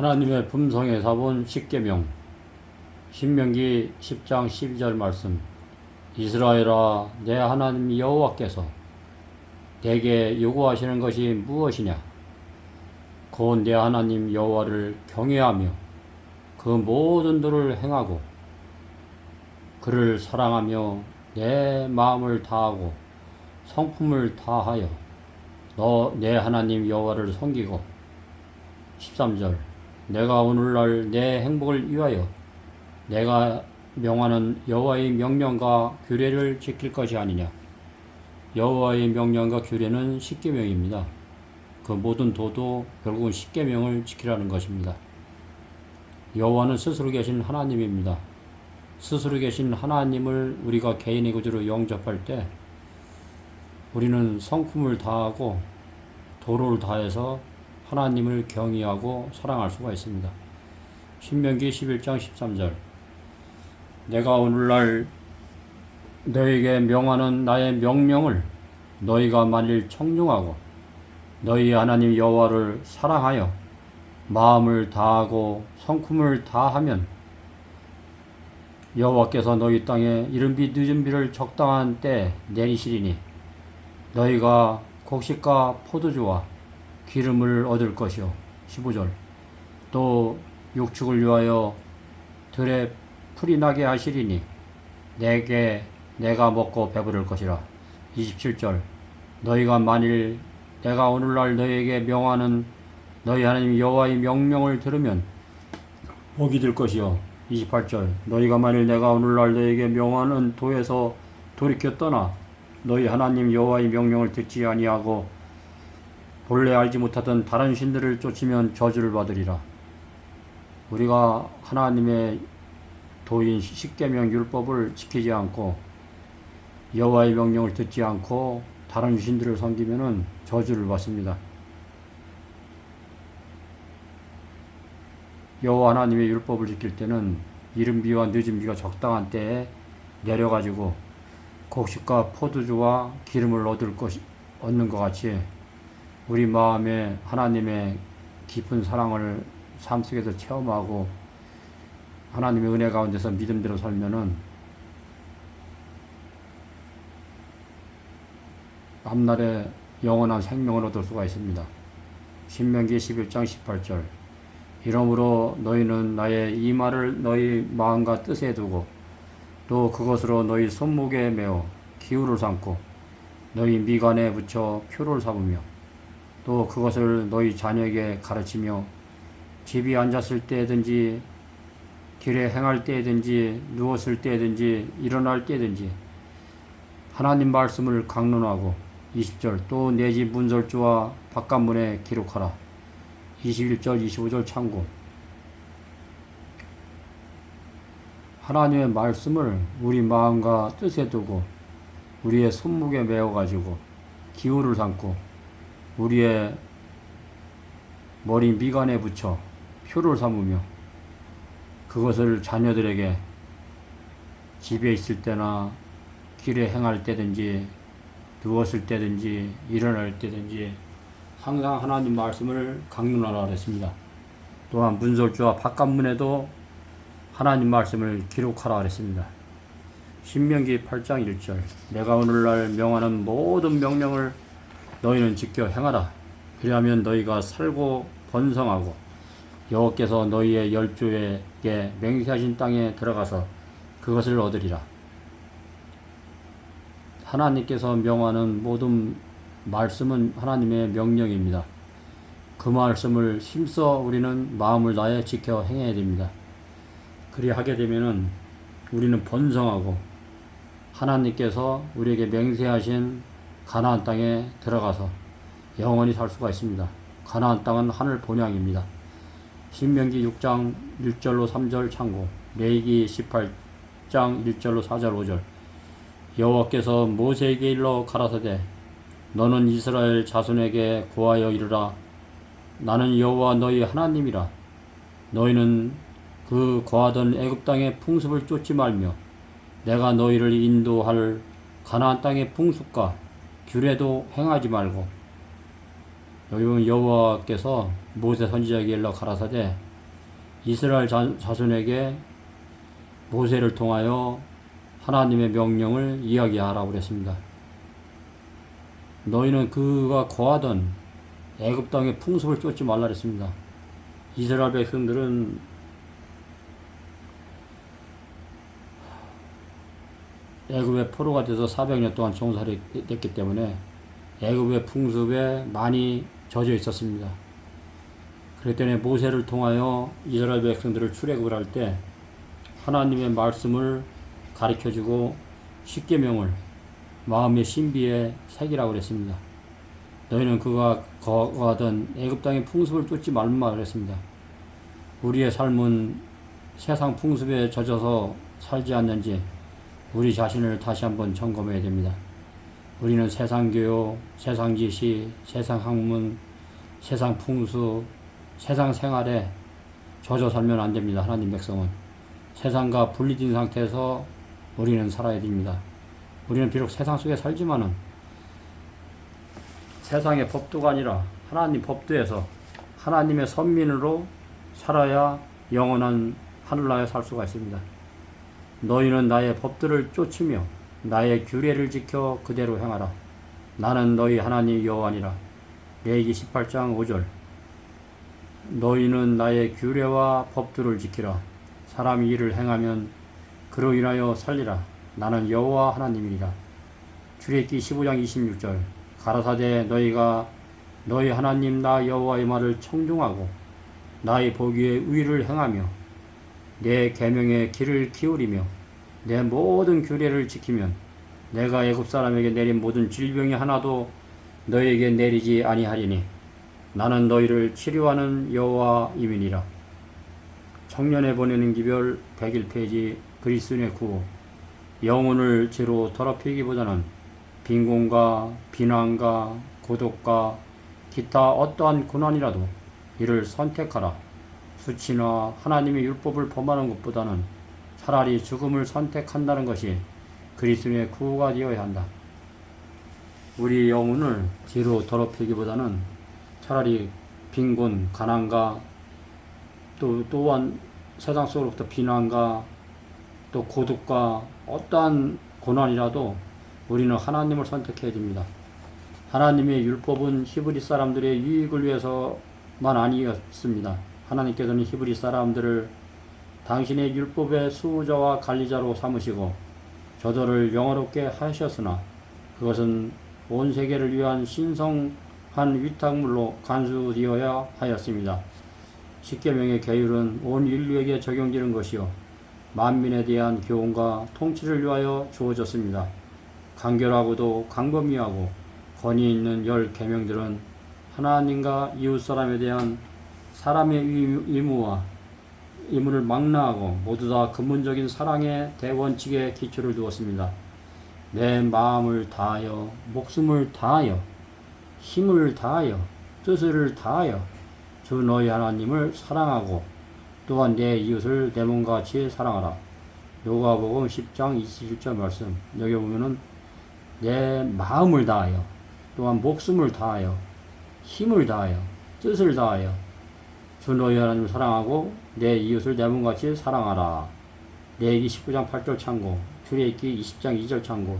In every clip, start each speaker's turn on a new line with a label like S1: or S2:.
S1: 하나님의 품성에 사본 십계명 신명기 10장 12절 말씀. 이스라엘아 내 하나님 여호와께서 내게 요구하시는 것이 무엇이냐? 곧 내 하나님 여호와를 경외하며 그 모든 도를 행하고 그를 사랑하며 내 마음을 다하고 성품을 다하여 너 내 하나님 여호와를 섬기고. 13절 내가 오늘날 내 행복을 위하여 내가 명하는 여호와의 명령과 규례를 지킬 것이 아니냐 여호와의 명령과 규례는 십계명입니다. 그 모든 도도 결국은 십계명을 지키라는 것입니다. 여호와는 스스로 계신 하나님입니다. 스스로 계신 하나님을 우리가 개인의 구주로 영접할 때 우리는 성품을 다하고 도를 다해서 하나님을 경외하고 사랑할 수가 있습니다. 신명기 11장 13절 내가 오늘날 너에게 명하는 나의 명령을 너희가 만일 청중하고 너희 하나님 여호와를 사랑하여 마음을 다하고 성품을 다하면 여호와께서 너희 땅에 이른 비 늦은 비를 적당한 때 내리시리니 너희가 곡식과 포도주와 기름을 얻을 것이요. 15절. 또 육축을 위하여 들에 풀이 나게 하시리니 내게 내가 먹고 배부를 것이라. 27절. 너희가 만일 내가 오늘날 너희에게 명하는 너희 하나님 여호와의 명령을 들으면 복이 될 것이요. 28절. 너희가 만일 내가 오늘날 너희에게 명하는 도에서 돌이켜 떠나 너희 하나님 여호와의 명령을 듣지 아니하고 본래 알지 못하던 다른 신들을 쫓으면 저주를 받으리라. 우리가 하나님의 도인 십계명 율법을 지키지 않고 여호와의 명령을 듣지 않고 다른 신들을 섬기면은 저주를 받습니다. 여호와 하나님의 율법을 지킬 때는 이른 비와 늦은 비가 적당한 때에 내려가지고 곡식과 포도주와 기름을 얻을 것이 얻는 것 같이 우리 마음에 하나님의 깊은 사랑을 삶 속에서 체험하고 하나님의 은혜 가운데서 믿음대로 살면은 앞날에 영원한 생명을 얻을 수가 있습니다. 신명기 11장 18절 이러므로 너희는 나의 이 말을 너희 마음과 뜻에 두고 또 그것으로 너희 손목에 메어 기울을 삼고 너희 미간에 붙여 표를 삼으며 또 그것을 너희 자녀에게 가르치며 집이 앉았을 때든지 길에 행할 때든지 누웠을 때든지 일어날 때든지 하나님 말씀을 강론하고 20절 또 내 집 문설주와 바깥문에 기록하라. 21절 25절 참고. 하나님의 말씀을 우리 마음과 뜻에 두고 우리의 손목에 메어 가지고 기울을 삼고 우리의 머리 미간에 붙여 표를 삼으며 그것을 자녀들에게 집에 있을 때나 길에 행할 때든지 누웠을 때든지 일어날 때든지 항상 하나님 말씀을 강론하라 그랬습니다. 또한 문설주와 바깥문에도 하나님 말씀을 기록하라 그랬습니다. 신명기 8장 1절 내가 오늘날 명하는 모든 명령을 너희는 지켜 행하라. 그리하면 너희가 살고 번성하고 여호께서 너희의 열조에게 맹세하신 땅에 들어가서 그것을 얻으리라. 하나님께서 명하는 모든 말씀은 하나님의 명령입니다. 그 말씀을 힘써 우리는 마음을 다해 지켜 행해야 됩니다. 그리하게 되면은 우리는 번성하고 하나님께서 우리에게 맹세하신 가나안 땅에 들어가서 영원히 살 수가 있습니다. 가나안 땅은 하늘 본향입니다. 신명기 6장 1절로 3절 창고, 레이기 18장 1절로 4절 5절. 여호와께서 모세에게 일러 가라사대 너는 이스라엘 자손에게 고하여 이르라 나는 여호와 너희 하나님이라 너희는 그 거하던 애굽 땅의 풍습을 쫓지 말며 내가 너희를 인도할 가나안 땅의 풍습과 규례도 행하지 말고 여기 여호와께서 모세 선지자에게 일러 가라사대 이스라엘 자, 자손에게 모세를 통하여 하나님의 명령을 이야기하라고 그랬습니다. 너희는 그가 거하던 애굽 땅의 풍습을 쫓지 말라 그랬습니다. 이스라엘 백성들은 애굽의 포로가 돼서 400년 동안 종살이 됐기 때문에 애굽의 풍습에 많이 젖어 있었습니다. 때문에 모세를 통하여 이스라엘 백성들을 출애굽을 할 때 하나님의 말씀을 가르쳐 주고 십계명을 마음의 신비에 새기라고 그랬습니다. 너희는 그가 거하던 애굽 땅의 풍습을 쫓지 말마 그랬습니다. 우리의 삶은 세상 풍습에 젖어서 살지 않는지 우리 자신을 다시 한번 점검해야 됩니다. 우리는 세상 교육, 세상 지식, 세상 학문, 세상 풍수, 세상 생활에 젖어 살면 안 됩니다. 하나님 백성은. 세상과 분리된 상태에서 우리는 살아야 됩니다. 우리는 비록 세상 속에 살지만은 세상의 법도가 아니라 하나님 법도에서 하나님의 선민으로 살아야 영원한 하늘나라에 살 수가 있습니다. 너희는 나의 법들을 쫓으며 나의 규례를 지켜 그대로 행하라. 나는 너희 하나님 여호와니라. 레이기 18장 5절. 너희는 나의 규례와 법들을 지키라. 사람이 이를 행하면 그로 인하여 살리라. 나는 여호와 하나님이니라. 출애굽기 15장 26절. 가라사대 너희가 너희 하나님 나 여호와의 말을 청중하고 나의 보기에 의를 행하며 내 계명의 길을 기울이며 내 모든 규례를 지키면 내가 애굽 사람에게 내린 모든 질병이 하나도 너에게 내리지 아니하리니 나는 너희를 치료하는 여호와임이니라. 청년에 보내는 기별 101페이지 그리스도의 구호 영혼을 죄로 더럽히기보다는 빈곤과 비난과 고독과 기타 어떠한 고난이라도 이를 선택하라. 수치나 하나님의 율법을 범하는 것보다는 차라리 죽음을 선택한다는 것이 그리스도의 구호가 되어야 한다. 우리 영혼을 뒤로 더럽히기보다는 차라리 빈곤, 가난과 또 또한 세상 속으로부터 비난과 또 고독과 어떠한 고난이라도 우리는 하나님을 선택해야 됩니다. 하나님의 율법은 히브리 사람들의 유익을 위해서만 아니었습니다. 하나님께서는 히브리 사람들을 당신의 율법의 수호자와 관리자로 삼으시고 저들을 영어롭게 하셨으나 그것은 온 세계를 위한 신성한 위탁물로 간수되어야 하였습니다. 십계명의 계율은 온 인류에게 적용되는 것이요 만민에 대한 교훈과 통치를 위하여 주어졌습니다. 간결하고도 광범위하고 권위 있는 열 계명들은 하나님과 이웃 사람에 대한 사람의 의무와 의무를 망라하고 모두 다 근본적인 사랑의 대원칙에 기초를 두었습니다. 내 마음을 다하여 목숨을 다하여 힘을 다하여 뜻을 다하여 주 너희 하나님을 사랑하고 또한 내 이웃을 내 몸과 같이 사랑하라. 요가복음 10장 27절 말씀 여기 보면은 내 마음을 다하여 또한 목숨을 다하여 힘을 다하여 뜻을 다하여 주 너희 하나님을 사랑하고 내 이웃을 내 몸같이 사랑하라. 레이기 19장 8절 창고 출애굽기 20장 2절 창고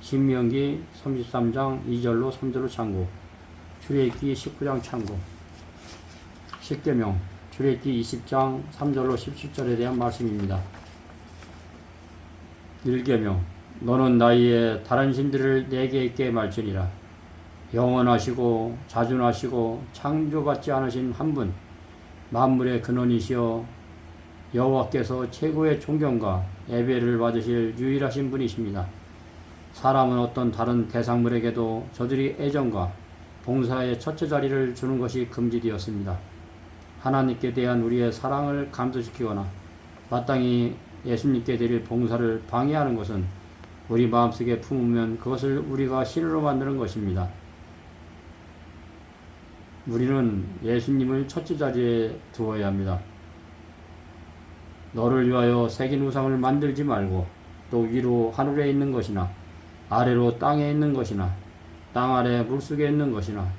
S1: 신명기 33장 2절로 3절로 창고 출애굽기 19장 창고 십계명 출애굽기 20장 3절로 17절에 대한 말씀입니다. 1계명 너는 나의 다른 신들을 내게 있게 말지니라 영원하시고 자존하시고 창조받지 않으신 한 분 만물의 근원이시여 여호와께서 최고의 존경과 예배를 받으실 유일하신 분이십니다. 사람은 어떤 다른 대상물에게도 저들이 애정과 봉사의 첫째 자리를 주는 것이 금지되었습니다. 하나님께 대한 우리의 사랑을 감소시키거나 마땅히 예수님께 드릴 봉사를 방해하는 것은 우리 마음속에 품으면 그것을 우리가 신으로 만드는 것입니다. 우리는 예수님을 첫째 자리에 두어야 합니다. 너를 위하여 새긴 우상을 만들지 말고 또 위로 하늘에 있는 것이나 아래로 땅에 있는 것이나 땅 아래 물속에 있는 것이나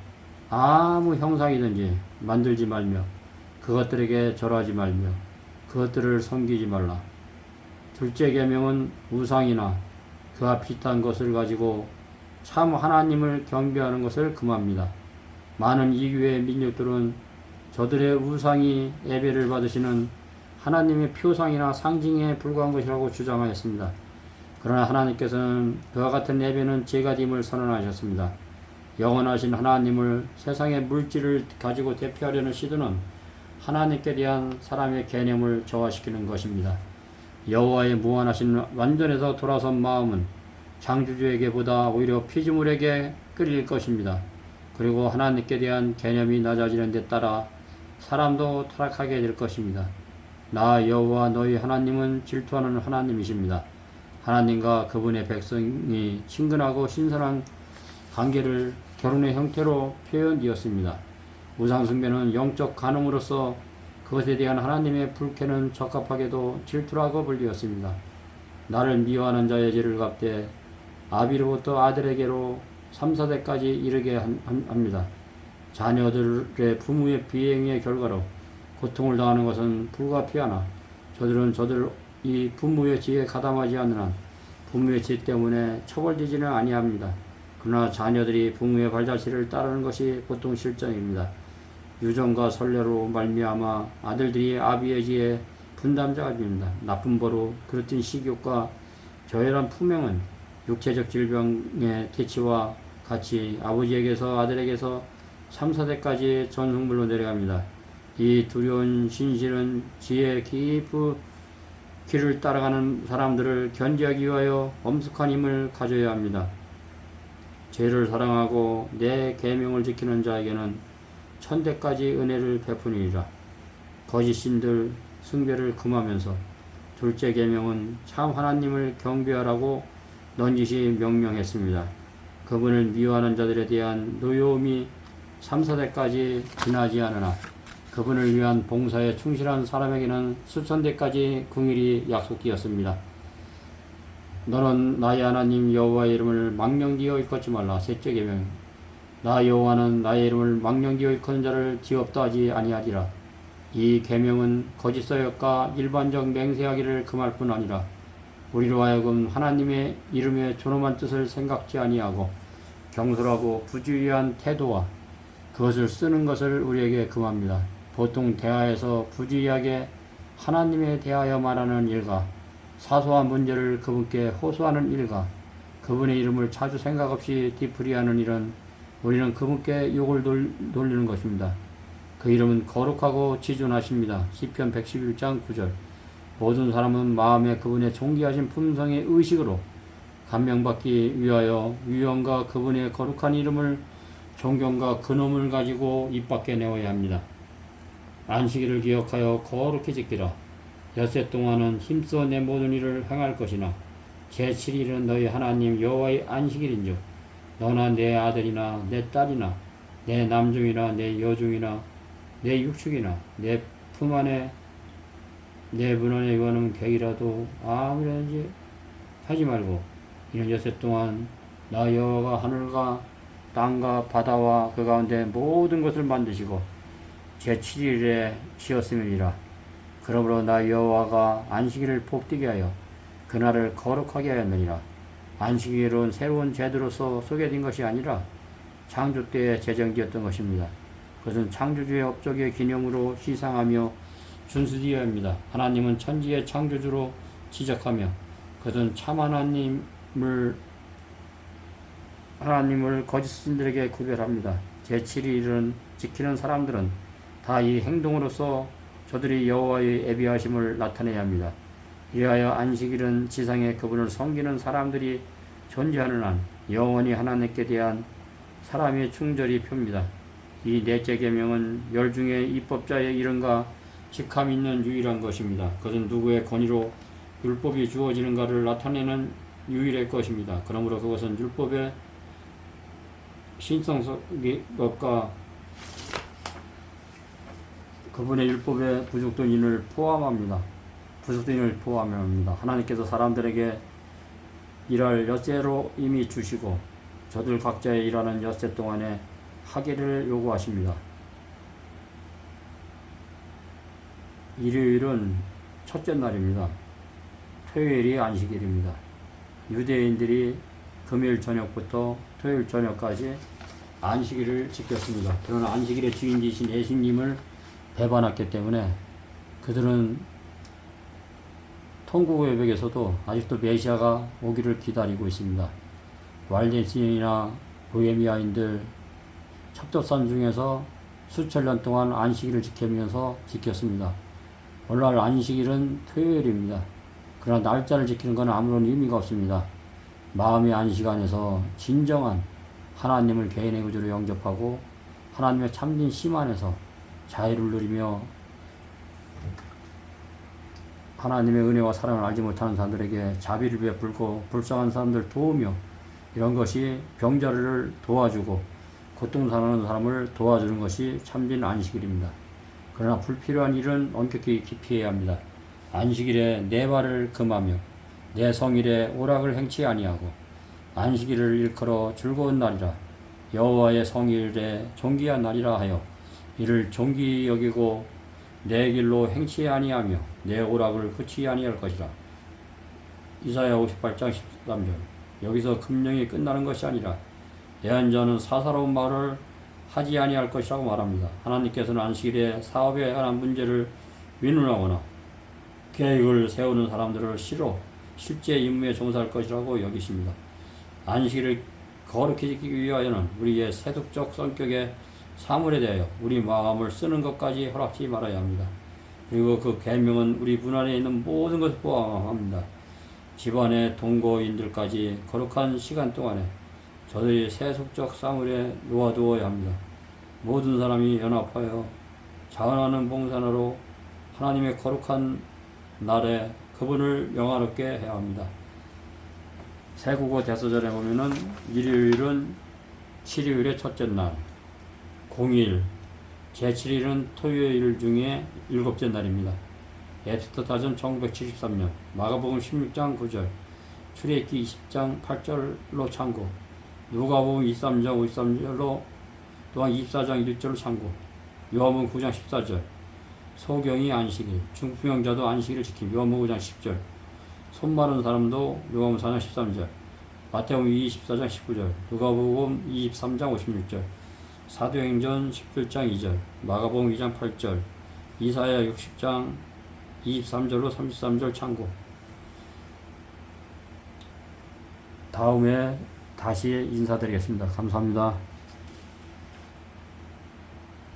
S1: 아무 형상이든지 만들지 말며 그것들에게 절하지 말며 그것들을 섬기지 말라. 둘째 계명은 우상이나 그와 비슷한 것을 가지고 참 하나님을 경배하는 것을 금합니다. 많은 이교의 민족들은 저들의 우상이 예배를 받으시는 하나님의 표상이나 상징에 불과한 것이라고 주장하였습니다. 그러나 하나님께서는 그와 같은 예배는 제가됨을 선언하셨습니다. 영원하신 하나님을 세상의 물질을 가지고 대표하려는 시도는 하나님께 대한 사람의 개념을 저하시키는 것입니다. 여호와의 무한하신 완전에서 돌아선 마음은 창조주에게보다 오히려 피조물에게 끌릴 것입니다. 그리고 하나님께 대한 개념이 낮아지는 데 따라 사람도 타락하게 될 것입니다. 나 여호와 너희 하나님은 질투하는 하나님이십니다. 하나님과 그분의 백성이 친근하고 신선한 관계를 결혼의 형태로 표현되었습니다. 우상숭배는 영적 간음으로서 그것에 대한 하나님의 불쾌는 적합하게도 질투라고 불리었습니다. 나를 미워하는 자의 죄를 갚되 아비로부터 아들에게로 3, 4대까지 이르게 합니다. 자녀들의 부모의 비행의 결과로 고통을 당하는 것은 불가피하나 저들은 저들 이 부모의 지에 가담하지 않는 한 부모의 지 때문에 처벌되지는 아니합니다. 그러나 자녀들이 부모의 발자취를 따르는 것이 보통 실정입니다. 유전과 선례로 말미암아 아들들이 아비의 지에 분담자가 됩니다. 나쁜 버로 그렇던 식욕과 저열한 품행은 육체적 질병의 퇴치와 같이 아버지에게서 아들에게서 3, 4대까지 전승물로 내려갑니다. 이 두려운 신실은 지혜 깊은 길을 따라가는 사람들을 견제하기 위하여 엄숙한 힘을 가져야 합니다. 죄를 사랑하고 내 계명을 지키는 자에게는 천대까지 은혜를 베푸니라. 거짓 신들 숭배를 금하면서 둘째 계명은 참 하나님을 경배하라고 넌지시 명령했습니다. 그분을 미워하는 자들에 대한 노여움이 3, 4대까지 지나지 않으나 그분을 위한 봉사에 충실한 사람에게는 수천 대까지 궁일이 약속되었습니다. 너는 나의 하나님 여호와의 이름을 망령되어 일컫지 말라. 셋째 계명. 나 여호와는 나의 이름을 망령되어 일컫는 자를 지없다 하지 아니하리라. 이 계명은 거짓 서역과 일반적 맹세하기를 금할 뿐 아니라 우리로 하여금 하나님의 이름의 존엄한 뜻을 생각지 아니하고 경솔하고 부주의한 태도와 그것을 쓰는 것을 우리에게 금합니다. 보통 대화에서 부주의하게 하나님에 대하여 말하는 일과 사소한 문제를 그분께 호소하는 일과 그분의 이름을 자주 생각 없이 뒤풀이하는 일은 우리는 그분께 욕을 돌리는 것입니다. 그 이름은 거룩하고 지존하십니다. 시편 111장 9절. 모든 사람은 마음에 그분의 존귀하신 품성의 의식으로 감명받기 위하여 유언과 그분의 거룩한 이름을 존경과 근엄을 가지고 입 밖에 내어야 합니다. 안식일을 기억하여 거룩히 지키라. 엿새 동안은 힘써 내 모든 일을 행할 것이나 제7일은 너희 하나님 여호와의 안식일인즉 너나 내 아들이나 내 딸이나 내 남중이나 내 여중이나 내 육축이나 내 품 안에 내 문안에 거는 객이라도 아무런지 하지 말고 엿새 동안 나 여호와가 하늘과 땅과 바다와 그 가운데 모든 것을 만드시고 제7일에 지었음이니라. 그러므로 나 여호와가 안식일을 복되게 하여 그날을 거룩하게 하였느니라. 안식일은 새로운 제도로서 소개된 것이 아니라 창조 때에 제정되었던 것입니다. 그것은 창조주의 업적의 기념으로 시상하며 준수되어야 합니다. 하나님은 천지의 창조주로 지적하며 그것은 참 하나님 을 하나님을 거짓 신들에게 구별합니다. 제7일은 지키는 사람들은 다 이 행동으로서 저들이 여호와의 예비하심을 나타내야 합니다. 이하여 안식일은 지상에 그분을 섬기는 사람들이 존재하는 한 영원히 하나님께 대한 사람의 충절이 표입니다. 이 넷째 계명은 열 중에 입법자의 이름과 직함 있는 유일한 것입니다. 그것은 누구의 권위로 율법이 주어지는가를 나타내는 유일의 것입니다. 그러므로 그것은 율법의 신성성과 그분의 율법의 부족된 인을 포함합니다. 부족된 인을 포함합니다. 하나님께서 사람들에게 일할 엿새로 이미 주시고 저들 각자의 일하는 엿새 동안에 하기를 요구하십니다. 일요일은 첫째 날입니다. 토요일이 안식일입니다. 유대인들이 금요일 저녁부터 토요일 저녁까지 안식일을 지켰습니다. 그러나 안식일의 주인이신 예수님을 배반했기 때문에 그들은 통곡 외벽에서도 아직도 메시아가 오기를 기다리고 있습니다. 왈데신이나 보헤미아인들 첩도산 중에서 수천 년 동안 안식일을 지키면서 지켰습니다. 오늘날 안식일은 토요일입니다. 그러나 날짜를 지키는 것은 아무런 의미가 없습니다. 마음의 안식 안에서 진정한 하나님을 개인의 구주로 영접하고 하나님의 참진 심 안에서 자유를 누리며 하나님의 은혜와 사랑을 알지 못하는 사람들에게 자비를 베풀고 불쌍한 사람들 도우며 이런 것이 병자를 도와주고 고통당하는 사람을 도와주는 것이 참진 안식일입니다. 그러나 불필요한 일은 엄격히 기피해야 합니다. 안식일에 내 발을 금하며 내 성일에 오락을 행치 아니하고 안식일을 일컬어 즐거운 날이라 여호와의 성일에 존귀한 날이라 하여 이를 존귀 여기고 내 길로 행치 아니하며 내 오락을 그치 아니할 것이라. 이사야 58장 13절. 여기서 금령이 끝나는 것이 아니라 예언자는 사사로운 말을 하지 아니할 것이라고 말합니다. 하나님께서는 안식일에 사업에 관한 문제를 위문하거나 계획을 세우는 사람들을 싫어 실제 임무에 종사할 것이라고 여기십니다. 안식일을 거룩히 지키기 위하여는 우리의 세속적 성격의 사물에 대하여 우리 마음을 쓰는 것까지 허락지 말아야 합니다. 그리고 그 계명은 우리 문 안에 있는 모든 것을 포함합니다. 집안의 동거인들까지 거룩한 시간 동안에 저들이 세속적 사물에 놓아두어야 합니다. 모든 사람이 연합하여 자원하는 봉사나로 하나님의 거룩한 날에 그분을 영화롭게 해야 합니다. 세국어 대서전에 보면은 일요일은 7일의 첫째 날, 공일, 제7일은 토요일 중에 일곱째 날입니다. 앱스터 다전 1973년, 마가복음 16장 9절, 출애굽기 20장 8절로 참고, 누가복음 23장 53절로 또한 24장 1절로 참고, 요한복음 9장 14절, 소경이 안식일, 중풍형자도 안식일을 지킴, 요한복음 9장 10절, 손 마른 사람도 요한복음 4장 13절, 마태복음 24장 19절, 누가복음 23장 56절, 사도행전 17장 2절, 마가복음 2장 8절, 이사야 60장 23절로 33절 참고. 다음에 다시 인사드리겠습니다. 감사합니다.